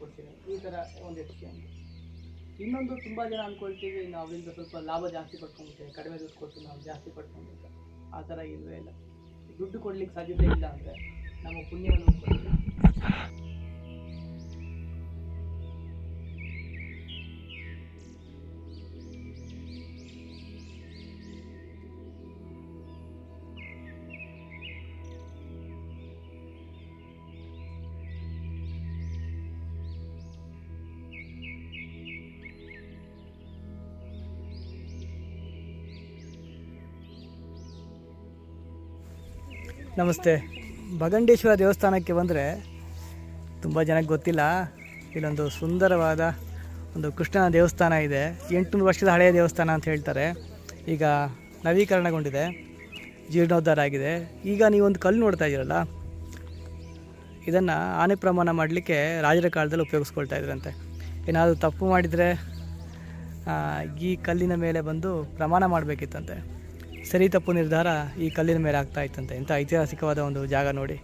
ನಮಃ ಈ ಥರ ಒಂದು ಎಕ್ಸ್ಚೇಂಜ್ ಇನ್ನೊಂದು ತುಂಬ ಜನ ಅಂದ್ಕೊಳ್ತೀವಿ ನಾವು ಅವರಿಂದ ಸ್ವಲ್ಪ ಲಾಭ ಜಾಸ್ತಿ ಪಡ್ಕೊಂಡ್ಬಿಟ್ಟೆ ಕಡಿಮೆ ದುಡ್ಡು ಕೊಟ್ಟು ನಾವು ಜಾಸ್ತಿ ಪಡ್ಕೊಂಡ್ಬಿಟ್ಟೆ ಆ ಥರ ಇಲ್ಲವೇ ಇಲ್ಲ. ದುಡ್ಡು ಕೊಡ್ಲಿಕ್ಕೆ ಸಾಧ್ಯತೆ ಇಲ್ಲ ಅಂದರೆ, ನಮ್ಮ ಪುಣ್ಯವನ್ನು ನಮಸ್ತೆ. ಭಗಂಡೇಶ್ವರ ದೇವಸ್ಥಾನಕ್ಕೆ ಬಂದರೆ ತುಂಬ ಜನಕ್ಕೆ ಗೊತ್ತಿಲ್ಲ. ಇಲ್ಲೊಂದು ಸುಂದರವಾದ ಒಂದು ಕೃಷ್ಣನ ದೇವಸ್ಥಾನ ಇದೆ. ಎಂಟುನೂರು ವರ್ಷದ ಹಳೆಯ ದೇವಸ್ಥಾನ ಅಂತ ಹೇಳ್ತಾರೆ. ಈಗ ನವೀಕರಣಗೊಂಡಿದೆ. ಜೀರ್ಣೋದ್ಧಾರ ಆಗಿದೆ. ಈಗ ನೀವೊಂದು ಕಲ್ಲು ನೋಡ್ತಾ ಇದ್ದೀರಲ್ಲ, ಇದನ್ನು ಆನೆ ಪ್ರಮಾಣ ಮಾಡಲಿಕ್ಕೆ ರಾಜರ ಕಾಲದಲ್ಲಿ ಉಪಯೋಗಿಸ್ಕೊಳ್ತಾ ಇದ್ರಂತೆ. ಏನಾದರೂ ತಪ್ಪು ಮಾಡಿದರೆ ಈ ಕಲ್ಲಿನ ಮೇಲೆ ಬಂದು ಪ್ರಮಾಣ ಮಾಡಬೇಕಿತ್ತಂತೆ. ಸರಿ ತಪ್ಪು ನಿರ್ಧಾರ ಈ ಕಲ್ಲಿನ ಮೇಲೆ ಆಗ್ತಾ ಇತ್ತಂತೆ. ಇಂಥ ಐತಿಹಾಸಿಕವಾದ ಒಂದು ಜಾಗ ನೋಡಿ.